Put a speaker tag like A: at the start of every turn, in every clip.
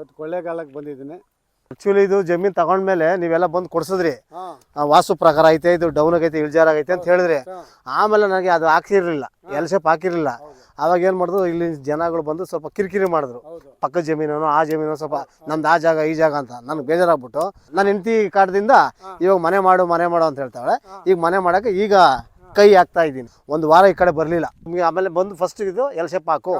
A: ಇವತ್ತು ಕೊಳ್ಳೇಗಾಲಕ್ಕೆ ಬಂದಿದ್ದೀನಿ.
B: ಆ್ಯಕ್ಚುಲಿ ಇದು ಜಮೀನ್ ತಗೊಂಡ್ಮೇಲೆ ನೀವೆಲ್ಲ ಬಂದು ಕೊಡ್ಸಿದ್ರಿ. ಆ, ವಾಸ್ತು ಪ್ರಕಾರ ಐತೆ ಇದು ಡೌನ್ ಆಗೈತೆ ಇಳ್ಜಾರ್ ಆಗೈತೆ ಅಂತ ಹೇಳಿದ್ರಿ. ಆಮೇಲೆ ನನಗೆ ಅದು ಹಾಕಿರ್ಲಿಲ್ಲ ಎಲ್ ಶೇಪ್ ಹಾಕಿರಲಿಲ್ಲ. ಅವಾಗ ಏನು ಮಾಡಿದ್ರು ಇಲ್ಲಿ ಜನಗಳು ಬಂದು ಸ್ವಲ್ಪ ಕಿರಿಕಿರಿ ಮಾಡಿದ್ರು.
A: ಪಕ್ಕ
B: ಪಕ್ಕದ ಜಮೀನು ಆ ಜಮೀನು ಸ್ವಲ್ಪ ನಮ್ದು ಆ ಜಾಗ ಈ ಜಾಗ ಅಂತ ನನಗೆ ಬೇಜಾರಾಗ್ಬಿಟ್ಟು ನನ್ನ ಹೆಂಡತಿ ಕಾಟದಿಂದ. ಇವಾಗ ಮನೆ ಮಾಡು ಮನೆ ಮಾಡು ಅಂತ ಹೇಳ್ತಾಳೆ. ಈಗ ಮನೆ ಮಾಡಕ್ಕೆ ಈಗ ಕೈ ಹಾಕ್ತಾ ಇದ್ದೀನಿ. ಒಂದು ವಾರ ಈ ಕಡೆ ಬರಲಿಲ್ಲ. ಆಮೇಲೆ ಬಂದು ಫಸ್ಟ್ ಇದು ಎಲ್ ಶೇಪ್ ಹಾಕು.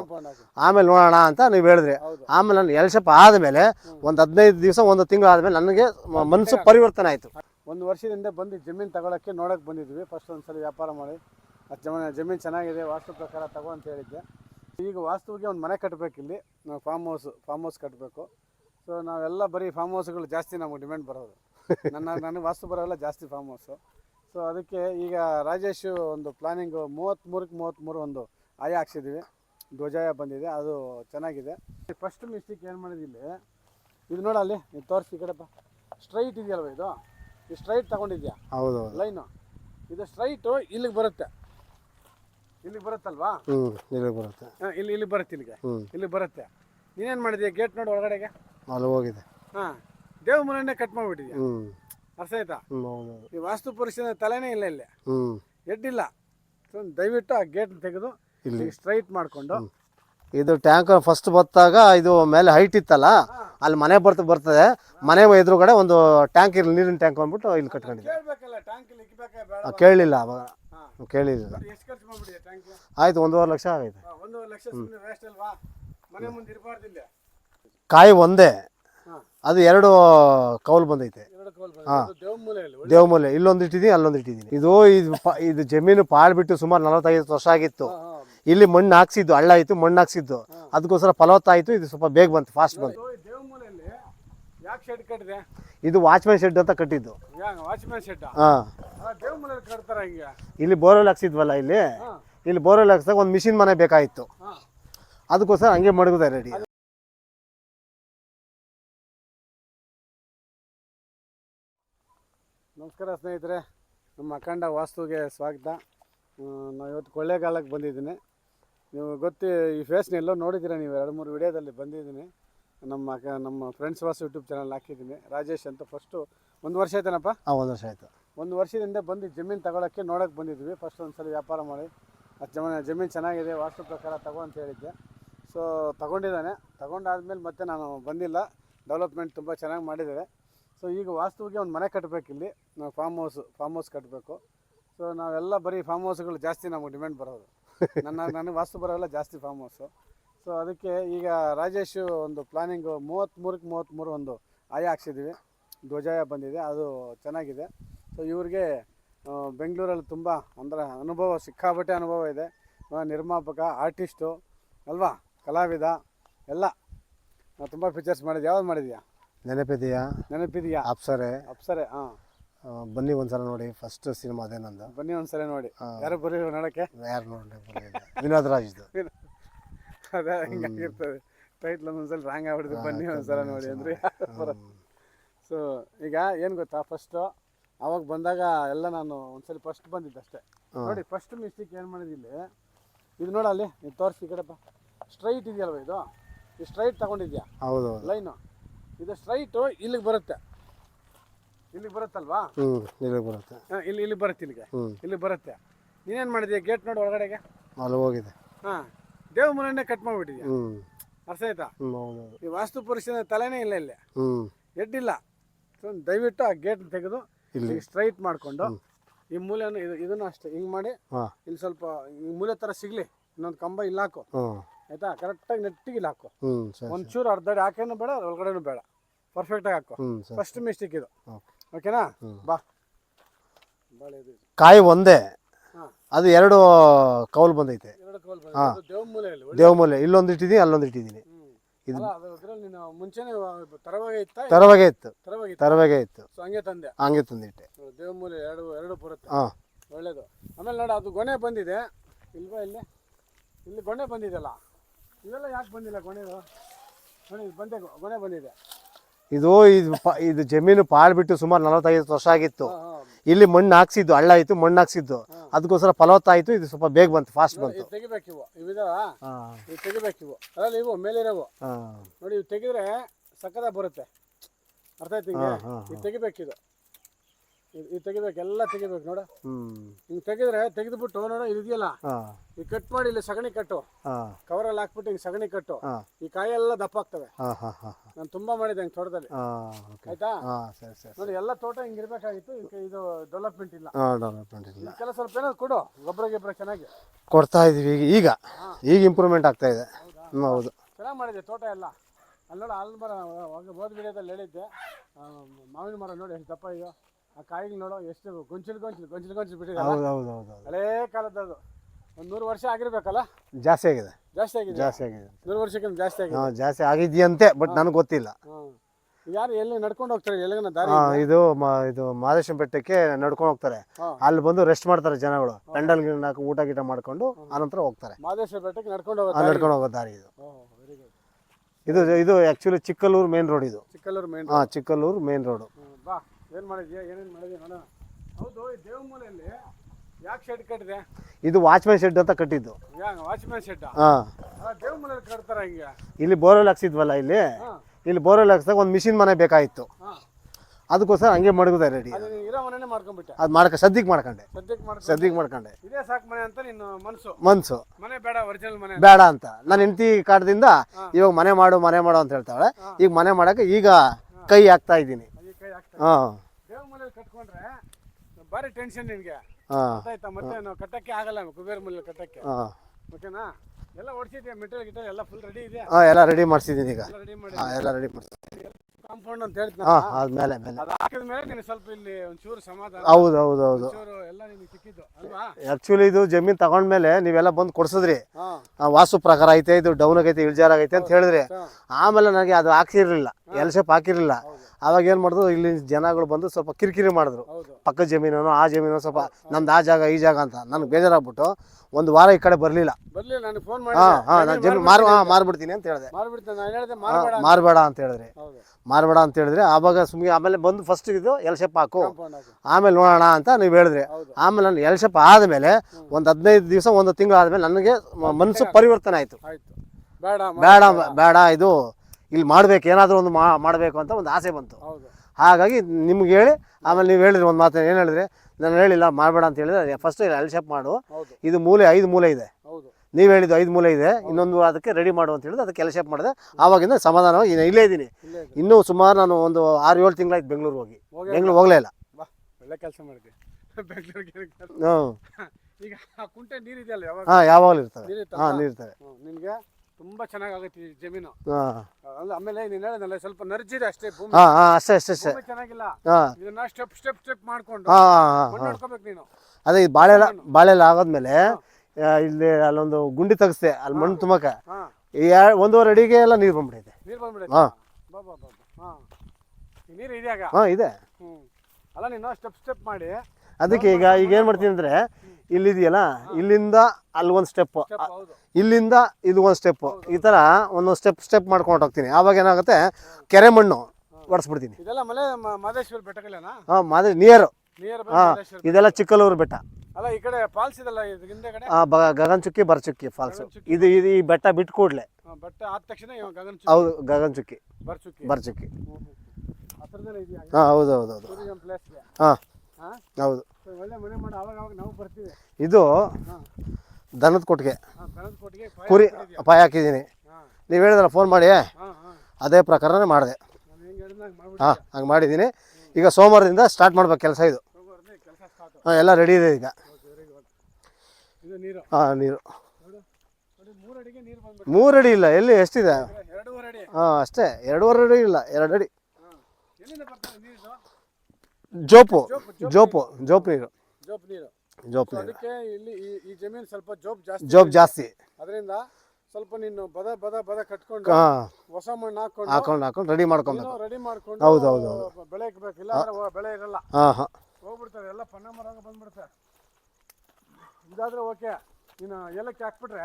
B: ಆಮೇಲೆ ನೋಡೋಣ ಅಂತ ನೀವು ಹೇಳಿದ್ರಿ. ಆಮೇಲೆ ನಾನು ಎಲ್ ಶೇಪ್ ಆದಮೇಲೆ ಒಂದು ಹದಿನೈದು ದಿವಸ ಒಂದು ತಿಂಗಳು ಆದಮೇಲೆ ನನಗೆ ಮನಸ್ಸು ಪರಿವರ್ತನೆ ಆಯಿತು.
A: ಒಂದು ವರ್ಷದಿಂದ ಬಂದು ಜಮೀನು ತಗೊಳಕ್ಕೆ ನೋಡೋಕೆ ಬಂದಿದ್ವಿ. ಫಸ್ಟ್ ಒಂದ್ಸಲ ವ್ಯಾಪಾರ ಮಾಡಿ. ಅದು ಜಮೀನು ಜಮೀನು ಚೆನ್ನಾಗಿದೆ ವಾಸ್ತು ಪ್ರಕಾರ ತಗೋ ಅಂತ ಹೇಳಿದ್ದೆ. ಈಗ ವಾಸ್ತುವಿಗೆ ಒಂದು ಮನೆ ಕಟ್ಟಬೇಕು ಇಲ್ಲಿ. ನಾವು ಫಾರ್ಮ್ ಹೌಸ್ ಫಾರ್ಮ್ ಹೌಸ್ ಕಟ್ಟಬೇಕು ಸೊ ನಾವೆಲ್ಲ ಬರೀ ಫಾರ್ಮ್ ಹೌಸ್ಗಳು ಜಾಸ್ತಿ ನಮಗೆ ಡಿಮ್ಯಾಂಡ್ ಬರೋದು. ನನ್ನ ನನಗೆ ವಾಸ್ತು ಬರೋಲ್ಲ ಜಾಸ್ತಿ ಫಾರ್ಮ್ ಹೌಸು ಸೊ ಅದಕ್ಕೆ ಈಗ ರಾಜೇಶ್ ಒಂದು ಪ್ಲಾನಿಂಗು ಮೂವತ್ತ್ಮೂರಕ್ಕೆ ಮೂವತ್ತ್ಮೂರು ಒಂದು ಆಯ ಹಾಕ್ಸಿದ್ದೀವಿ ಧ್ವಜಾಯ ಬಂದಿದೆ ಅದು ಚೆನ್ನಾಗಿದೆ. ಫಸ್ಟ್ ಮಿಸ್ಟೇಕ್ ಏನು ಮಾಡಿದಿಲ್ಲಿ? ಇದು ನೋಡಲ್ಲಿ ನೀವು ತೋರಿಸಿ ಈ ಕಡೆಪ್ಪ ಸ್ಟ್ರೈಟ್ ಇದೆಯಲ್ವ ಇದು? ಈ ಸ್ಟ್ರೈಟ್ ತಗೊಂಡಿದ್ಯಾ?
B: ಹೌದು
A: ಲೈನು ಇದು ಸ್ಟ್ರೈಟು ಇಲ್ಲಿಗೆ ಬರುತ್ತೆ. ಇಲ್ಲಿಗೆ ಬರುತ್ತಲ್ವಾ?
B: ಇಲ್ಲಿಗೆ ಇಲ್ಲಿ ಬರುತ್ತೆ.
A: ಹಾ, ಇಲ್ಲಿ ಇಲ್ಲಿ ಬರುತ್ತೆ ಇಲ್ಲಿಗೆ.
B: ಇಲ್ಲಿಗೆ
A: ಇಲ್ಲಿ ಬರುತ್ತೆ. ನೀನೇನು ಮಾಡಿದ್ಯಾ? ಗೇಟ್ ನೋಡಿ ಒಳಗಡೆಗೆ.
B: ಅಲ್ಲಿ ಹೋಗಿದೆ.
A: ಹಾಂ ದೇವ ಮನೆಯನ್ನೇ ಕಟ್ ಮಾಡಿಬಿಟ್ಟಿದ್ಯಾ? ಅರ್ಥ ಆಯ್ತಾ? ಈ ವಾಸ್ತು ಪುರುಷನ ತಲೆನೇ ಇಲ್ಲ ಇಲ್ಲಿ. ಎಡ್ಡಿಲ್ಲ ಸೊ ದಯವಿಟ್ಟು ಆ ಗೇಟ್ ತೆಗೆದು
B: ಇಲ್ಲಿ.
A: ಸ್ಟ್ರೈಟ್ ಮಾಡಿಕೊಂಡು.
B: ಇದು ಟ್ಯಾಂಕ್ ಫಸ್ಟ್ ಬತ್ತಾಗ ಇದು ಮೇಲೆ ಹೈಟ್ ಇತ್ತಲ್ಲ ಅಲ್ಲಿ ಮನೆ ಬರ್ತ ಬರ್ತದೆ. ಮನೆ ಎದುರುಗಡೆ ಒಂದು ಟ್ಯಾಂಕ್ ಇರಲಿ ನೀರಿನ ಟ್ಯಾಂಕ್ ಅಂದ್ಬಿಟ್ಟು ಇಲ್ಲಿ ಕಟ್ಕೊಂಡಿದ್ದೆ ಕೇಳಲಿಲ್ಲ ಅವಾಗ. ಕೇಳಿಲ್ಲ. ಆಯ್ತು ಒಂದೂವರೆ ಲಕ್ಷ ಆಗೈತೆ. ಕಾಯಿ ಒಂದೇ. ಅದು ಎರಡು ಕೌಲ್ ಬಂದೈತೆ.
A: ದೇವ
B: ದೇವಮೂಲೆ. ಇಲ್ಲೊಂದು ಇಟ್ಟಿದ್ದೀನಿ ಅಲ್ಲೊಂದು ಇಟ್ಟಿದ್ದೀನಿ. ಇದು ಇದು ಪ- ಇದು ಜಮೀನು ಪಾಳ್ಬಿಟ್ಟು ಸುಮಾರು ನಲವತ್ತೈದು ವರ್ಷ ಆಗಿತ್ತು.
A: ಹಾಂ ಹಾಂ.
B: ಇಲ್ಲಿ ಮಣ್ಣು ಹಾಕ್ಸಿದ್ದು ಹಳ್ಳ ಆಯ್ತು ಮಣ್ಣು ಹಾಕ್ಸಿದ್ದು. ಅದಕ್ಕೋಸ್ಕರ ಫಲವತ್ತಾಯಿತು ಇದು ಸ್ವಲ್ಪ ಬೇಗ ಬಂತು ಫಾಸ್ಟ್ ಬಂತು.
A: ದೇವಮೂಲೆಯಲ್ಲಿ ಯಾಕೆ ಶೆಡ್ ಕಟ್ಟಿದೆ?
B: ಇದು ವಾಚ್ಮ್ಯಾನ್ ಶೆಡ್ ಅಂತ ಕಟ್ಟಿದ್ದು.
A: ಯಾಕ ವಾಚ್ಮ್ಯಾನ್ ಶೆಡ್
B: ಹಾಂ.
A: ದೇವಮೂಲೆಯಲ್ಲಿ ಕಟ್ತಾರ ಹಿಂಗೆ?
B: ಇಲ್ಲಿ ಬೋರ್ವೆಲ್ ಹಾಕ್ಸಿದ್ವಲ್ಲ ಇಲ್ಲಿ? ಇಲ್ಲಿ ಬೋರ್ವೆಲ್ ಹಾಕ್ಸಿದಾಗ ಒಂದು ಮಿಷಿನ್ ಮನೆ ಬೇಕಾಗಿತ್ತು.
A: ಹಾಂ.
B: ಅದಕ್ಕೋಸ್ಕರ ಹಂಗೆ ಮಡಗಿದೆ ರೆಡಿ
A: ನಮಸ್ಕಾರ ಸ್ನೇಹಿತರೆ ನಮ್ಮ ಅಖಂಡ ವಾಸ್ತುಗೆ ಸ್ವಾಗತ. ನಾವು ಇವತ್ತು ಕೊಳ್ಳೇಗಾಲಕ್ಕೆ ಬಂದಿದ್ದೀನಿ. ನೀವು ಗೊತ್ತಿ ಈ ಫೇಸ್ನ ಎಲ್ಲೋ ನೋಡಿದ್ದೀರಾ ನೀವು? ಎರಡು ಮೂರು ವಿಡಿಯೋದಲ್ಲಿ ಬಂದಿದ್ದೀನಿ. ನಮ್ಮ ನಮ್ಮ ಫ್ರೆಂಡ್ಸ್ ವಾಸ್ ಯೂಟ್ಯೂಬ್ ಚಾನಲ್ ಹಾಕಿದ್ದೀನಿ. ರಾಜೇಶ್ ಅಂತ ಫಸ್ಟು ಒಂದು ವರ್ಷ ಆಯ್ತೇನಪ್ಪ?
B: ಹಾಂ ಒಂದು ವರ್ಷ ಆಯಿತು.
A: ಒಂದು ವರ್ಷದಿಂದ ಬಂದು ಜಮೀನು ತಗೊಳಕ್ಕೆ ನೋಡೋಕ್ಕೆ ಬಂದಿದ್ವಿ. ಫಸ್ಟ್ ಒಂದು ಸಲ ವ್ಯಾಪಾರ ಮಾಡಿ. ಅದು ಜಮೀನು ಜಮೀನು ಚೆನ್ನಾಗಿದೆ ವಾಸ್ತು ಪ್ರಕಾರ ತಗೋ ಅಂತ ಹೇಳಿದ್ದೆ. ಸೊ ತಗೊಂಡಿದ್ದಾನೆ. ತಗೊಂಡಾದ್ಮೇಲೆ ಮತ್ತೆ ನಾನು ಬಂದಿಲ್ಲ. ಡೆವಲಪ್ಮೆಂಟ್ ತುಂಬ ಚೆನ್ನಾಗಿ ಮಾಡಿದ್ದಾರೆ. ಸೊ ಈಗ ವಾಸ್ತುವಿಗೆ ಒಂದು ಮನೆ ಕಟ್ಟಬೇಕು ಇಲ್ಲಿ. ನಾವು ಫಾರ್ಮ್ ಹೌಸ್ ಫಾರ್ಮ್ ಹೌಸ್ ಕಟ್ಟಬೇಕು ಸೊ ನಾವೆಲ್ಲ ಬರೀ ಫಾರ್ಮ್ ಹೌಸ್ಗಳು ಜಾಸ್ತಿ ನಮಗೆ ಡಿಮ್ಯಾಂಡ್ ಬರೋದು. ನನ್ನ ನನಗೆ ವಾಸ್ತು ಬರೋಲ್ಲ ಜಾಸ್ತಿ ಫಾರ್ಮ್ ಹೌಸು ಸೊ ಅದಕ್ಕೆ ಈಗ ರಾಜೇಶ್ ಒಂದು ಪ್ಲಾನಿಂಗು ಮೂವತ್ತ್ಮೂರಕ್ಕೆ ಮೂವತ್ತ್ಮೂರು ಒಂದು ಆಯ ಹಾಕ್ಸಿದ್ದೀವಿ ಧ್ವಜಾಯ ಬಂದಿದೆ. ಅದು ಚೆನ್ನಾಗಿದೆ. ಸೊ ಇವ್ರಿಗೆ ಬೆಂಗಳೂರಲ್ಲಿ ತುಂಬ ಅಂದರೆ ಅನುಭವ ಸಿಕ್ಕಾಪಟ್ಟೆ ಅನುಭವ ಇದೆ. ನಿರ್ಮಾಪಕ ಆರ್ಟಿಸ್ಟು ಅಲ್ವಾ, ಕಲಾವಿದ, ಎಲ್ಲ. ತುಂಬ ಫೀಚರ್ಸ್ ಮಾಡಿದ್ದೆ ಯಾವ್ದು ಮಾಡಿದ್ಯಾ?
B: ನೆನಪಿದೆಯಾ?
A: ನೆನಪಿದೆಯಾ?
B: ಅಪ್ಸರೆ.
A: ಅಪ್ಸರೆ ಹಾ.
B: ಬನ್ನಿ ಒಂದ್ಸಲ ನೋಡಿ ಫಸ್ಟ್ ಸಿನಿಮಾ ಅದೇ ನಂದು.
A: ಬನ್ನಿ ಒಂದ್ಸಲ ನೋಡಿ. ಯಾರು ಬರೀ ನೋಡಕ್ಕೆ?
B: ಯಾರು ನೋಡಿ ವಿನೋದ್ ರಾಜ್ದು.
A: ಅದೇ ಹಿಂಗಾಗಿರ್ತದೆ ಟೈಟ್ಲ್ ಒಂದೊಂದ್ಸಲ ರಾಂಗ್ ಆಗ್ಬಿಡ್ತು. ಬನ್ನಿ ಒಂದ್ಸಲ ನೋಡಿ ಅಂದ್ರೆ ಸೊ ಈಗ ಏನು ಗೊತ್ತಾ? ಫಸ್ಟು ಅವಾಗ ಬಂದಾಗ ಎಲ್ಲ ನಾನು ಒಂದ್ಸಲ ಫಸ್ಟ್ ಬಂದಿದ್ದೆ ಅಷ್ಟೇ. ನೋಡಿ ಫಸ್ಟ್ ಮಿಸ್ಟೇಕ್ ಏನು ಮಾಡಿದಿಲ್ಲ ಇದು ನೋಡಲ್ಲಿ ನೀವು ತೋರಿಸಿ ಈ ಕಡೆಪ್ಪ ಸ್ಟ್ರೈಟ್ ಇದೆಯಲ್ವ ಇದು? ಈ ಸ್ಟ್ರೈಟ್ ತಗೊಂಡಿದ್ಯಾ?
B: ಹೌದು
A: ಲೈನು ಇದು ಸ್ಟ್ರೈಟು ಇಲ್ಲಿಗೆ ಬರುತ್ತೆ. ಇಲ್ಲಿಗೆ ಬರುತ್ತಲ್ವಾ?
B: ಹ್ಞೂ ಇಲ್ಲಿ ಬರುತ್ತೆ.
A: ಹಾ, ಇಲ್ಲಿ ಇಲ್ಲಿ ಬರುತ್ತೆ ಇಲ್ಲಿಗೆ.
B: ಹ್ಞೂ
A: ಇಲ್ಲಿ ಬರುತ್ತೆ. ನೀನೇನು ಮಾಡಿದ್ಯಾ? ಗೇಟ್ ನೋಡಿ ಒಳಗಡೆಗೆ.
B: ಅಲ್ಲಿ ಹೋಗಿದೆ.
A: ಹಾಂ ದೇವ ಕಟ್ ಮಾಡಿಬಿಟ್ಟಿದ್ಯಾ?
B: ಹ್ಞೂ
A: ಅರ್ಥ ಆಯ್ತಾ?
B: ಹ್ಞೂ ಹೌದು.
A: ಈ ವಾಸ್ತು ಪುರುಷನ ತಲೆನೇ ಇಲ್ಲ ಇಲ್ಲಿ.
B: ಹ್ಞೂ
A: ಎಡ್ಡಿಲ್ಲ ಸೊ ದಯವಿಟ್ಟು ಆ ಗೇಟ್ ತೆಗೆದು
B: ಇಲ್ಲಿ.
A: ಸ್ಟ್ರೈಟ್ ಮಾಡಿಕೊಂಡು ಈ ಮೂಲೆಯನ್ನು ಇದು ಇದನ್ನು ಅಷ್ಟೇ ಹಿಂಗೆ ಮಾಡಿ
B: ಹಾಂ.
A: ಇಲ್ಲಿ ಸ್ವಲ್ಪ ಈ ಮೂಲೆ ಥರ ಸಿಗಲಿ ಇನ್ನೊಂದು ಕಂಬ ಇಲ್ಲ ಹಾಕು.
B: ಹ್ಞೂ
A: ಆಯ್ತಾ? ಕರೆಕ್ಟಾಗಿ ನೆಟ್ಟಿಗೆ ಇಲ್ಲಿ ಹಾಕು.
B: ಹ್ಞೂ ಸರಿ
A: ಒಂಚೂರು ಅರ್ಧ ಅಡಿ ಹಾಕೇನು ಬೇಡ ಒಳಗಡೆನೂ ಬೇಡ. ಪರ್ಫೆಕ್ಟಾಗಿ ಹಾಕು.
B: ಹಾಕೋ ಸರಿ
A: ಫಸ್ಟ್ ಮಿಸ್ಟೇಕ್ ಇದು.
B: ಓಕೆ
A: ಓಕೆನಾ ಬಾ. ಬಾಳೆ ಇದು
B: ಕಾಯಿ ಒಂದೇ.
A: ಹಾಂ.
B: ಅದು ಎರಡು ಕೌಲ್ ಬಂದೈತೆ.
A: ಎರಡು ಕೋಲ್
B: ಹಾ.
A: ದೇವಮೂಲೆಯಲ್ಲಿ ದೇವ ಮೂಲೆಯಲ್ಲಿ ಒಳ್ಳೆ
B: ದೇವಮೂಲೆ. ಇಲ್ಲೊಂದು ಇಟ್ಟಿದ್ದೀನಿ ಅಲ್ಲೊಂದು ಇಟ್ಟಿದ್ದೀನಿ
A: ಹ್ಞೂ
B: ಇದು
A: ಅಲ್ಲ ಅದು ಅದ್ರಲ್ಲಿ ನೀನು ಮುಂಚೆನೇ ತರವಾಗೆ ಇತ್ತಾ?
B: ತರವಾಗೆ ಇತ್ತು.
A: ತರವಾಗಿತ್ತು
B: ತರವಾಗೆ ಇತ್ತು.
A: ಸೊ ಹಂಗೆ ತಂದೆ.
B: ಹಂಗೆ ತಂದಿಟ್ಟೆ.
A: ದೇವಮೂಲೆ ಎರಡು ಎರಡು ಬರುತ್ತೆ.
B: ಹಾಂ.
A: ಒಳ್ಳೇದು. ಆಮೇಲೆ ನೋಡು ಅದು ಗೊನೆ ಬಂದಿದೆ. ಇಲ್ವಾ ಇಲ್ಲಿ? ಇಲ್ಲಿ ಗೊನೆ ಬಂದಿದೆಯಲ್ಲ? ಇವೆಲ್ಲ ಯಾಕೆ ಬಂದಿಲ್ಲ ಗೊನೆದು? ನೋಡಿ ಇದು ಬಂದೆ ಗೊ- ಗೊನೆ ಬಂದಿದೆ.
B: ಇದು ಇದು ಪ ಇದು ಜಮೀನು ಪಾಳ್ಬಿಟ್ಟು ಸುಮಾರು ನಲವತ್ತೈದು ವರ್ಷ ಆಗಿತ್ತು. ಇಲ್ಲಿ ಮಣ್ಣು ಹಾಕ್ಸಿದ್ದು ಹಳ್ಳ ಆಯ್ತು ಮಣ್ಣು ಹಾಕ್ಸಿದ್ದು. ಅದಕ್ಕೋಸ್ಕರ ಫಲವತ್ತಾಯಿತು ಇದು ಸ್ವಲ್ಪ ಬೇಗ ಬಂತು ಫಾಸ್ಟ್ ಬಂತು.
A: ಇದು ತೆಗಿಬೇಕಿವು ಇವಿದಾವ
B: ಹಾಂ.
A: ಇವು ತೆಗಿಬೇಕು ಇವು. ಅದ್ರಲ್ಲಿ ಇವು ಮೇಲಿರೋವು.
B: ಹಾಂ.
A: ನೋಡಿ ಇವು ತೆಗೆದ್ರೆ ಸಕ್ಕದಾಗ ಬರುತ್ತೆ. ಅರ್ಥ ಆಯ್ತು ಹಿಂಗೆ
B: ಹಾ, ಹಾ,
A: ಇದು. ತೆಗಿಬೇಕಿದು ಇದು ತೆಗಿಬೇಕು ಎಲ್ಲ ತೆಗಿಬೇಕು ನೋಡು.
B: ಹ್ಮ್.
A: ಹಿಂಗೆ ತೆಗೆದ್ರೆ ತೆಗೆದ್ಬಿಟ್ಟು ನೋಡ ಇದು ಇದೆಯಲ್ಲ?
B: ಹಾ.
A: ಈ ಕಟ್ ಮಾಡಿ ಇಲ್ಲಿ ಸಗಣಿ ಕಟ್ಟು.
B: ಹಾ.
A: ಕವರಲ್ಲಿ ಹಾಕ್ಬಿಟ್ಟು ಹಿಂಗೆ ಸಗಣಿ ಕಟ್ಟು.
B: ಈ
A: ಈ ಎಲ್ಲ ದಪ್ಪ ಆಗ್ತವೆ.
B: ಹಾ ಹಾ ಹಾ
A: ನಾನು ತುಂಬಾ ಮಾಡಿದೆ ಹಂಗೆ ತೋಟದಲ್ಲಿ.
B: ಹಾ ಓಕೆ
A: ಆಯ್ತಾ?
B: ಹಾ ಸರಿ ಸರಿ
A: ನೋಡಿ ಎಲ್ಲ ತೋಟ ಹಿಂಗ್ ಇರಬೇಕಾಗಿತ್ತು. ಇದು ಡೆವಲಪ್ಮೆಂಟ್ ಇಲ್ಲ.
B: ಹಾಂ ಡೆವಲಪ್ಮೆಂಟ್ ಇಲ್ಲ.
A: ಇದಕ್ಕೆಲ್ಲ ಸ್ವಲ್ಪ ಏನಾದ್ರು ಕೊಡು. ಗೊಬ್ಬರ ಗಿಬ್ಬರ ಚೆನ್ನಾಗಿ.
B: ಕೊಡ್ತಾ ಇದೀವಿ ಈಗ. ಈಗ. ಈಗ ಇಂಪ್ರೂವ್ಮೆಂಟ್ ಆಗ್ತಾ ಇದೆ. ಹ್ಮ್, ಹೌದು.
A: ಚೆನ್ನಾಗಿ ಮಾಡಿದೆ ತೋಟ ಎಲ್ಲ. ಅಲ್ಲಿ ನೋಡು ಅಲ್ಲಿ ಮರ ಹೋದ ವಿಡಿಯೋದಲ್ಲಿ ಹೇಳಿದ್ದೆ. ಆ, ಮಾವಿನ ಮರ ನೋಡಿ ಎಷ್ಟು ದಪ್ಪ ಇದೆಯೋ. ಆ ಕಾಯಿಗಳು ನೋಡೋ ಎಷ್ಟು ಗೊಂಚಲು ಗೊಂಚಲು ಗೊಂಚಲು ಗೊಂಚಲು ಬಿಟ್ಟಿದೆ
B: ಹೌದು ಹೌದು ಹೌದು ಹೌದು
A: ಹಳೇ ಕಾಲದದು ಒಂದು ನೂರು ವರ್ಷ ಆಗಿರ್ಬೇಕಲ್ಲ?
B: ಜಾಸ್ತಿ ಆಗಿದೆ.
A: ಜಾಸ್ತಿ ಆಗಿದೆ?
B: ಜಾಸ್ತಿ ಆಗಿದೆ.
A: ನೂರು ವರ್ಷಕ್ಕಿಂತ ಜಾಸ್ತಿ ಆಗಿದೆ.
B: ಹಾಂ ಜಾಸ್ತಿ ಆಗಿದೆಯಂತೆ ಬಟ್ ನನಗೆ ಗೊತ್ತಿಲ್ಲ.
A: ಯಾರು ಎಲ್ಲಿ ನಡ್ಕೊಂಡು ಹೋಗ್ತಾರೆ? ಎಲ್ಲಿಗನ ದಾರಿ
B: ಹಾ ಇದು? ಮ- ಇದು ಮಹದೇಶ್ವರ ಬೆಟ್ಟಕ್ಕೆ ನಡ್ಕೊಂಡು ಹೋಗ್ತಾರೆ.
A: ಹಾ.
B: ಅಲ್ಲಿ ಬಂದು ರೆಸ್ಟ್ ಮಾಡ್ತಾರೆ ಜನಗಳು. ಪೆಂಡಲ್ ಗಿಡ ಹಾಕಿ ಊಟ ಗೀಟ ಮಾಡ್ಕೊಂಡು ಆನಂತರ ಹೋಗ್ತಾರೆ.
A: ಮಾದೇಶ್ವರ ಬೆಟ್ಟಕ್ಕೆ ನಡ್ಕೊಂಡು
B: ಹೋಗ್ತಾರೆ
A: ಹೋಗೋದು
B: ನಡ್ಕೊಂಡು ಹೋಗೋ ದಾರಿ ಇದು.
A: ವೆರಿ ಗುಡ್
B: ಇದು ಇದು ಆ್ಯಕ್ಚುಲಿ ಚಿಕ್ಕಲ್ಲೂರು ಮೇನ್ ರೋಡ್ ಇದು.
A: ಚಿಕ್ಕಲ್ಲೂರು ಮೇನ್
B: ಹಾಂ ಚಿಕ್ಕಲ್ಲೂರು ಮೇನ್ ರೋಡು
A: ಬಾ. ಏನು ಮಾಡಿದ್ಯಾ? ಏನೇನು ಮಾಡಿದ್ಯಾ ನೋಡೋಣ ಹೌದು ಈ ದೇವಮೂಲೆಯಲ್ಲಿ ಯಾಕೆ ಶೆಡ್ ಕಟ್ಟಿದೆ?
B: ಇದು ವಾಚ್ಮ್ಯಾನ್ ಶೆಡ್ ಅಂತ ಕಟ್ಟಿದ್ದು.
A: ಯಾ ವಾಚ್ಮ್ಯಾನ್ ಶೆಡ್
B: ಹಾಂ.
A: ದೇವಮೂಲೆಯಲ್ಲಿ ಕಟ್ತಾರ ಹಿಂಗೆ?
B: ಇಲ್ಲಿ ಬೋರ್ವೆಲ್ ಹಾಕ್ಸಿದ್ವಲ್ಲ ಇಲ್ಲಿ?
A: ಹಾಂ.
B: ಇಲ್ಲಿ ಬೋರ್ವೆಲ್ ಹಾಕ್ಸಾಗ ಒಂದು ಮಿಷಿನ್ ಮನೆ ಬೇಕಾಗಿತ್ತು.
A: ಹಾಂ.
B: ಅದಕ್ಕೋಸ್ಕರ ಹಂಗೆ ಮಡಗಿದೆ ರೆಡಿ
A: ಅದು ನೀನು ಇರೋ ಮನೆನೇ ಮಾಡ್ಕೊಂಡ್ಬಿಟ್ಟೆ?
B: ಅದು ಮಾಡ್ಕ ಸದ್ಯಕ್ಕೆ ಮಾಡ್ಕೊಂಡೆ.
A: ಸದ್ಯಕ್ಕೆ ಮಾಡ್ಕೊಂಡು?
B: ಸದ್ಯಕ್ಕೆ ಮಾಡ್ಕೊಂಡೆ.
A: ಇದೇ ಸಾಕು ಮನೆ ಅಂತ ನಿನ್ನ ಮನಸ್ಸು
B: ಮನ್ಸು.
A: ಮನೆ ಬೇಡ ಒರಿಜಿನಲ್ ಮನೆ
B: ಬೇಡ ಅಂತ. ನನ್ನ ಹೆಂಡತಿ ಕಾಟದಿಂದ ಇವಾಗ ಮನೆ ಮಾಡು ಮನೆ ಮಾಡು ಅಂತ ಹೇಳ್ತಾಳೆ. ಈಗ ಮನೆ ಮಾಡಕ್ಕೆ ಈಗ ಕೈ ಹಾಕ್ತಾ ಇದ್ದೀನಿ. ಹಾಂ.
A: ದೇವಮೂಲೆಯಲ್ಲಿ ಕಟ್ಕೊಂಡ್ರೆ ಭಾರಿ ಟೆನ್ಷನ್ ನಿನಗೆ.
B: ಹಾಂ.
A: ಆಯ್ತಾ ಮತ್ತೆ ನಾವು ಕಟ್ಟಕ್ಕೆ ಆಗಲ್ಲ ಕುಬೇರ ಮೂಲೆಯಲ್ಲಿ ಕಟ್ಟಕ್ಕೆ.
B: ಹಾಂ.
A: ಓಕೆನಾ? ಎಲ್ಲ ಹೊಡ್ಸಿದ್ಯಾ ಮೆಟೀರಿಯಲ್ ಗಿಟರ್ ಎಲ್ಲ ಫುಲ್ ರೆಡಿ ಇದೆ
B: ಹಾಂ ಎಲ್ಲ ರೆಡಿ ಮಾಡಿಸಿದ್ದೀನಿ ಈಗ.
A: ರೆಡಿ ಮಾಡಿ.
B: ಹಾಂ ಎಲ್ಲ ರೆಡಿ ಮಾಡಿಸಿ
A: ಕಾಂಪೌಂಡ್ ಅಂತ ಹೇಳ್ತೀನಿ
B: ಹಾಂ ಆದ್ಮೇಲೆ ಮೇಲೆ
A: ಅದು ಹಾಕಿದ ಮೇಲೆ ನೀನು ಸ್ವಲ್ಪ ಇಲ್ಲಿ ಒಂಚೂರು ಸಮಾಧಾನ
B: ಹೌದು ಹೌದು ಹೌದು.
A: ಒಂಚೂರು ಎಲ್ಲ ನಿಮಗೆ ಸಿಕ್ಕಿದ್ದು ಅಲ್ವಾ?
B: ಆ್ಯಕ್ಚುಲಿ ಇದು ಜಮೀನು ತಗೊಂಡ್ಮೇಲೆ ನೀವೆಲ್ಲ ಬಂದು ಕೊಡ್ಸಿದ್ರಿ.
A: ಹಾಂ.
B: ಆ, ವಾಸ್ತು ಪ್ರಕಾರ ಐತೆ ಇದು ಡೌನ್ ಆಗೈತೆ ಇಳಿಜಾರಾಗೈತೆ ಆಗೈತೆ ಅಂತ ಹೇಳಿದ್ರಿ. ಆಮೇಲೆ ನನಗೆ ಅದು ಹಾಕ್ಸಿರ್ಲಿಲ್ಲ ಎಲ್ ಶೇಪ್ ಹಾಕಿರಲಿಲ್ಲ. ಅವಾಗ ಏನು ಮಾಡಿದ್ರು ಇಲ್ಲಿ ಜನಗಳು ಬಂದು ಸ್ವಲ್ಪ ಕಿರಿಕಿರಿ ಮಾಡಿದ್ರು. ಪಕ್ಕದ ಜಮೀನು ಆ ಜಮೀನು ಸ್ವಲ್ಪ ನಮ್ದು ಆ ಜಾಗ ಈ ಜಾಗ ಅಂತ. ನನಗೆ ಬೇಜಾರಾಗ್ಬಿಟ್ಟು ಒಂದು ವಾರ ಈ ಕಡೆ ಬರಲಿಲ್ಲ. ಹಾಂ ಹಾಂ ನಾನು ಜಮೀನು ಮಾರು ಹಾಂ ಮಾರ್ಬಿಡ್ತೀನಿ ಅಂತ. ಹೇಳಿದೆ.
A: ಮಾರ್ಬೇಡ
B: ಅಂತ. ಹೇಳಿದ್ರೆ. ಮಾರಬೇಡ ಅಂತ ಹೇಳಿದ್ರೆ. ಆವಾಗ ಸುಮ್ಮನೆ ಆಮೇಲೆ ಬಂದು ಫಸ್ಟ್ ಇದು ಎಲ್ ಶೇಪ್ ಹಾಕು. ಆಮೇಲೆ ನೋಡೋಣ ಅಂತ ನೀವು ಹೇಳಿದ್ರಿ. ಆಮೇಲೆ ನಾನು ಎಲ್ ಶೇಪ್ ಆದಮೇಲೆ ಒಂದು ಹದಿನೈದು ದಿವಸ ಒಂದು ತಿಂಗಳು ಆದಮೇಲೆ ನನಗೆ ಮನಸ್ಸು ಪರಿವರ್ತನೆ ಆಯಿತು.
A: ಬೇಡ
B: ಬೇಡ ಇದು ಇಲ್ಲಿ ಮಾಡ್ಬೇಕು ಏನಾದರೂ ಒಂದು ಮಾ ಮಾಡಬೇಕು ಅಂತ ಒಂದು ಆಸೆ ಬಂತು. ಹಾಗಾಗಿ ನಿಮ್ಗೆ ಹೇಳಿ ಆಮೇಲೆ ನೀವು ಹೇಳಿದ್ರಿ ಒಂದು ಮಾತು ಏನು ಹೇಳಿದ್ರಿ? ನಾನು ಹೇಳಿಲ್ಲ ಮಾಡಬೇಡ ಅಂತ ಹೇಳಿದ್ರೆ ಫಸ್ಟ್ ಇಲ್ಲಿ ಶೇಪ್ ಮಾಡು. ಇದು ಮೂಲೆ ಐದು ಮೂಲೆ ಇದೆ. ನೀವು ಹೇಳಿದ್ದು ಐದು ಮೂಲೆ ಇದೆ ಇನ್ನೊಂದು ಅದಕ್ಕೆ ರೆಡಿ ಮಾಡು ಅಂತ ಹೇಳಿದ್ರೆ ಅದಕ್ಕೆ ಎಲ್ ಶೇಪ್ ಮಾಡಿದೆ. ಆವಾಗಿಂದ ಸಮಾಧಾನವಾಗಿ ಇಲ್ಲೇ ಇದ್ದೀನಿ. ಇನ್ನೂ ಸುಮಾರು ನಾನು ಒಂದು ಆರು ಏಳು ತಿಂಗಳಾಯ್ತು ಬೆಂಗಳೂರು ಹೋಗಿ.
A: ಹೋಗಿ
B: ಬೆಂಗಳೂರು ಹೋಗಲೇ ಇಲ್ಲ.
A: ಕೆಲಸ ಮಾಡಿದೆ?
B: ಹ್ಞೂ
A: ಈಗ ಕುಂಟೆ ನೀರು ಇದೆಯಲ್ಲ ಯಾವಾಗ?
B: ಹಾಂ ಯಾವಾಗಲೂ ಇರ್ತವೆ. ಹಾಂ ನೀರು
A: ಇರ್ತವೆ ನಿನ್ಗೆ ತುಂಬಾ ಚೆನ್ನಾಗಾಗುತ್ತೆ ಈ ಜಮೀನು.
B: ಹಾಂ.
A: ಅಲ್ಲ ಆಮೇಲೆ ನೀನ್ ಹೇಳ ಸ್ವಲ್ಪ ನರ್ಜಿದೆ ಅಷ್ಟೇ ಭೂಮಿ.
B: ಹಾಂ ಹಾಂ ಅಷ್ಟೇ ಅಷ್ಟೇ ಅಷ್ಟೇ.
A: ಭೂಮಿ ಚೆನ್ನಾಗಿಲ್ಲ.
B: ಹಾಂ.
A: ಇದನ್ನ ಸ್ಟೆಪ್ ಸ್ಟೆಪ್ ಸ್ಟೆಪ್ ಮಾಡ್ಕೊಂಡು
B: ಹಾಂ ಹಾಂ
A: ಮಣ್ಣು
B: ಹಾಂ.
A: ನೋಡ್ಕೋಬೇಕು ನೀನು.
B: ಅದೇ ಈ ಬಾಳೆ ಬಾಳೆಲ್ಲ ಆಗೋದ್ಮೇಲೆ ಆ, ಇಲ್ಲಿ ಅಲ್ಲೊಂದು ಗುಂಡಿ ತೆಗಿಸ್ದೆ ಅಲ್ಲಿ ಮಣ್ಣು ತುಂಬಕ.
A: ಹಾ.
B: ಎರ- ಒಂದೂವರೆ ಅಡಿಗೆ ಎಲ್ಲ ನೀರು ಬಂದ್ಬಿಟ್ಟಿದೆ
A: ನೀರು ಬಂದ್ಬಿಡುತ್ತೆ
B: ಹಾ.
A: ಬಾ ಬಾ ಬಾ ಬಾ. ಹಾ. ಈ ನೀರು ಇದೆಯಾಗ?
B: ಹಾಂ ಇದೆ.
A: ಹ್ಮ್. ಅಲ್ಲ ನೀನು ಸ್ಟೆಪ್ ಸ್ಟೆಪ್ ಮಾಡಿ.
B: ಅದಕ್ಕೆ ಈಗ ಈಗ ಏನು ಮಾಡ್ತೀನಿ ಅಂದರೆ ಇಲ್ಲಿದೆಯಲ್ಲ? ಇಲ್ಲಿಂದ ಅಲ್ಲಿ ಒಂದು ಸ್ಟೆಪ್ ಇಲ್ಲಿಂದ ಇದು ಒಂದು ಸ್ಟೆಪ್ ಈ ಥರ ಒಂದೊಂದು ಸ್ಟೆಪ್ ಸ್ಟೆಪ್ ಮಾಡ್ಕೊಂಡು ಹೋಗ್ತೀನಿ. ಆವಾಗ ಏನಾಗುತ್ತೆ? ಕೆರೆ ಮಣ್ಣು ಒಡಿಸ್ಬಿಡ್ತೀನಿ. ಹಾಂ ನಿಯರ್ ಹಾಂ ಇದೆಲ್ಲ ಚಿಕ್ಕಲೂರು ಬೆಟ್ಟ. ಗಗನ್ ಚುಕ್ಕಿ ಬರ ಚುಕ್ಕಿ
A: ಫಾಲ್ಸ್
B: ಇದು ಇದು ಈ ಬೆಟ್ಟ ಬಿಟ್ಟು ಕೂಡಲೇ. ಹೌದು ಗಗನ್ ಚುಕ್ಕಿ
A: ಬರ್ಚುಕ್ಕಿ
B: ಬರ್ಚುಕ್ಕಿ ಹಾಂ ಹೌದು ಹೌದು ಹೌದು. ಹಾಂ? ಹೌದು.
A: ಒಳ್ಳೆ ಮನೆ ಮಾಡಿ ಅವಾಗ ಅವಾಗ ನಾವು ಬರ್ತೀವಿ.
B: ಇದು ದನದ ಕೊಟ್ಟಿಗೆ.
A: ಹಾಂ ದನದ ಕೊಟ್ಟಿಗೆ
B: ಕುರಿ ಪಾಯ ಹಾಕಿದ್ದೀನಿ. ನೀವು ಹೇಳಿದ್ರಲ್ಲ ಫೋನ್ ಮಾಡಿ. ಅದೇ ಪ್ರಕಾರನೇ ಮಾಡಿದೆ. ಹಾಂ ಹಂಗೆ ಮಾಡಿದ್ದೀನಿ. ಈಗ ಸೋಮವಾರದಿಂದ ಸ್ಟಾರ್ಟ್ ಮಾಡ್ಬೇಕು ಕೆಲಸ ಇದು. ಹಾಂ ಎಲ್ಲ ರೆಡಿ ಇದೆ ಈಗ. ಹಾಂ ನೀರು.
A: ಮೂರು
B: ಅಡಿ ಇಲ್ಲ ಎಲ್ಲಿ ಎಷ್ಟಿದೆ? ಹಾಂ ಅಷ್ಟೇ ಎರಡೂವರೆ ಅಡಿ ಇಲ್ಲ ಎರಡು ಅಡಿ
A: ಹಾಂ ಎಲ್ಲಿಂದ ಬರ್ತದೆ ನೀರು
B: ಜೋಪು ಜೋಪು ಜೋಪ್ ನೀರು.
A: ಜೋಪ್ ನೀರು.
B: ಜೋಪ್ ನೀರು.
A: ಅದಕ್ಕೆ ಇಲ್ಲಿ ಈ ಈ ಜಮೀನು ಸ್ವಲ್ಪ ಜೋಪ್ ಜಾಸ್ತಿ
B: ಜೋಪ್ ಜಾಸ್ತಿ.
A: ಅದರಿಂದ ಸ್ವಲ್ಪ ನೀನು ಬದ ಬದ ಬದ ಕಟ್ಕೊಂಡು ಹೊಸ ಮಣ್ಣು ಹಾಕೊಂಡು
B: ಹಾಕೊಂಡು ಹಾಕೊಂಡು ರೆಡಿ ಮಾಡ್ಕೊಂಡು
A: ರೆಡಿ ಮಾಡ್ಕೊಂಡು
B: ಹೌದು, ಹೌದು,
A: ಬೆಳೆ ಇಕ್ಬೇಕು ಇಲ್ಲ ಅಂದ್ರೆ ಬೆಳೆ ಇರಲ್ಲ.
B: ಹಾಂ ಹಾಂ.
A: ಹೋಗ್ಬಿಡ್ತಾರೆ ಎಲ್ಲ ಪನ್ನ ಮರ ಬಂದ್ಬಿಡ್ತಾರೆ ಇದಾದ್ರೆ ಓಕೆ. ನೀನು ಏಲಕ್ಕಿ ಹಾಕ್ಬಿಟ್ರೆ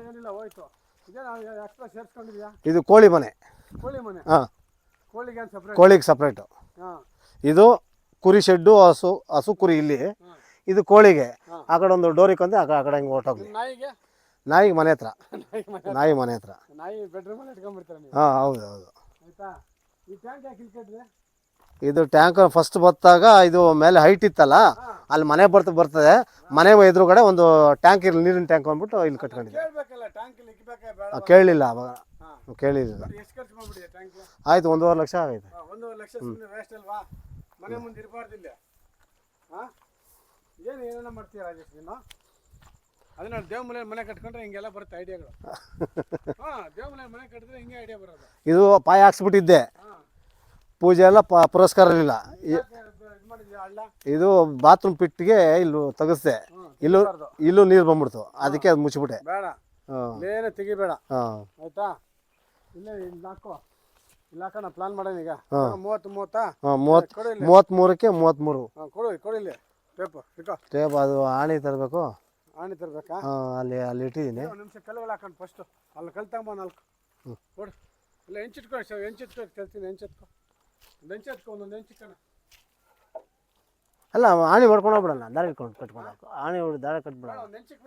A: ಏನಿಲ್ಲ ಹೋಯ್ತು. ಇದೇ ನಾವು ಎಕ್ಸ್ಟ್ರಾ ಸೇರಿಸ್ಕೊಂಡಿದ್ಯಾ?
B: ಇದು ಕೋಳಿ ಮನೆ.
A: ಕೋಳಿ ಮನೆ?
B: ಹಾಂ.
A: ಕೋಳಿಗೆ ಏನು ಸಪ್ರೇಟ್
B: ಕೋಳಿಗೆ ಸಪ್ರೇಟು
A: ಹಾಂ.
B: ಇದು ಕುರಿ ಶೆಡ್ಡು ಹಸು ಹಸು ಕುರಿ ಇಲ್ಲಿ. ಇದು ಕೋಳಿಗೆ. ಆ ಕಡೆ ಒಂದು ಡೋರಿ ಕಂದ್ರೆ ಆ ಕಡೆ ಹಿಂಗೆ ಹೊರ್ಟೋಗ್ಲಿ.
A: ನಾಯಿಗೆ?
B: ನಾಯಿಗೆ ಮನೆ ಹತ್ರ.
A: ನಾಯಿ ಮನೆ
B: ಹತ್ರ.
A: ನಾಯಿ ಬೆಡ್ರೂಮಲ್ಲಿ ಇಟ್ಕೊಂಡ್ಬಿಡ್ತಾರೆ ನೀವು.
B: ಹಾಂ ಹೌದು ಹೌದು.
A: ಆಯ್ತಾ? ಆಯ್ತಾ ಈ ಟ್ಯಾಂಕ್ ಯಾಕೆ ಇಲ್ಲಿ
B: ಇದು ಟ್ಯಾಂಕ್ ಫಸ್ಟ್ ಬತ್ತಾಗ ಇದು ಮೇಲೆ ಹೈಟ್ ಇತ್ತಲ್ಲ ಅಲ್ಲಿ ಮನೆ ಬರ್ತ ಬರ್ತದೆ. ಮನೆ ಎದುರುಗಡೆ ಒಂದು ಟ್ಯಾಂಕ್ ಇರಲಿ ನೀರಿನ ಟ್ಯಾಂಕ್ ಅಂದ್ಬಿಟ್ಟು ಇಲ್ಲಿ ಕಟ್ಕೊಂಡಿದ್ದೆ ಕೇಳಲಿಲ್ಲ ಅವಾಗ.
A: ಟ್ಯಾಂಕ್
B: ಆಯ್ತು ಒಂದೂವರೆ ಲಕ್ಷ ಆಗೈತೆ.
A: ಮನೆ ಮುಂದೆ ಇರಬಾರ್ದಿಲ್ಲ. ಹಾಂ? ಏನು ಏನೇನೋ ಮಾಡ್ತೀಯ ರಾಜೇಶ್ ನೀನು? ಅದನ್ನ ನೋಡಿ ದೇವಮಲೆ ಮನೆ ಕಟ್ಕೊಂಡ್ರೆ ಹಿಂಗೆಲ್ಲ ಬರುತ್ತೆ ಐಡಿಯಾಗಳು. ಹಾಂ ದೇವಮಲೆ ಮನೆ ಕಟ್ಟಿದ್ರೆ ಹಿಂಗೆ ಐಡಿಯಾ ಬರೋದು.
B: ಇದು ಪಾಯ ಹಾಕ್ಸ್ಬಿಟ್ಟಿದ್ದೆ.
A: ಹಾಂ.
B: ಪೂಜೆ ಎಲ್ಲ ಪ ಪುರಸ್ಕಾರ ಇರಲಿಲ್ಲ
A: ಇದು ಮಾಡಿದ್ಯಾ ಹಳ್ಳ?
B: ಇದು ಬಾತ್ರೂಮ್ ಪಿಟ್ಟಿಗೆ ಇಲ್ಲೂ ತೆಗೆಸ್ದೆ. ಇಲ್ಲೂ ಇಲ್ಲೂ ನೀರು ಬಂದ್ಬಿಡ್ತು. ಅದಕ್ಕೆ ಅದು ಮುಚ್ಚಿಬಿಟ್ಟೆ.
A: ಬೇಡ.
B: ಹಾಂ
A: ತೆಗಿಬೇಡ.
B: ಹಾಂ
A: ಆಯ್ತಾ? ಇಲ್ಲೇ ಇಲ್ಲಿ ಹಾಕೋ. ಇಲ್ಲಿ ಪ್ಲಾನ್ ಮಾಡೋಣ ಈಗ. ಮೂವತ್ತು ಮೂವತ್ತಾ?
B: ಹಾಂ ಮೂವತ್ತು
A: ಕೊಡು ಇಲ್ಲಿ.
B: ಮೂವತ್ತ್ಮೂರಕ್ಕೆ ಮೂವತ್ತ್ಮೂರು.
A: ಹಾಂ ಕೊಡು ಕೊಡು ಇಲ್ಲಿ. ಟೇಪು ಇಟ್ಕೋ.
B: ಟೇಪ್ ಅದು ಆಣಿ ತರಬೇಕು.
A: ಆಣಿ ತರಬೇಕಾ?
B: ಹಾಂ ಅಲ್ಲಿ ಅಲ್ಲಿ ಇಟ್ಟಿದ್ದೀನಿ.
A: ಒಂದು ನಿಮಿಷ ಕಲ್ಲುಗಳು ಹಾಕೊಂಡು ಫಸ್ಟು ಅಲ್ಲಿ ಕಲ್ ತಗೊಂಬ ನಾಲ್ಕು ಕೊಡು. ಇಲ್ಲ ಹೆಂಚಿಟ್ಕೊ ಸರ್ ಹೆಂಚಿಟ್ಕೊ ಕೇಳ್ತೀನಿ ಹೆಂಚಿಟ್ಕೊ ಒಂದು ಹೆಂಚಿಟ್ಕೊ ಒಂದೊಂದು ಹೆಂಚಿಟ್ಕೋಣ
B: ಅಲ್ಲ ಆಣಿ ಹೊಡ್ಕೊಂಡು ಹೋಗ್ಬಿಡಲ್ಲ ದಾರಿ ಇಟ್ಕೊಂಡು ಕಟ್ಕೊಂಡು ಆಣಿ ಹೊಡ್ ದಾರಿ ಕಟ್ಬಿಡೋಣ
A: ಒಂದು ಹೆಂಚಿಕ್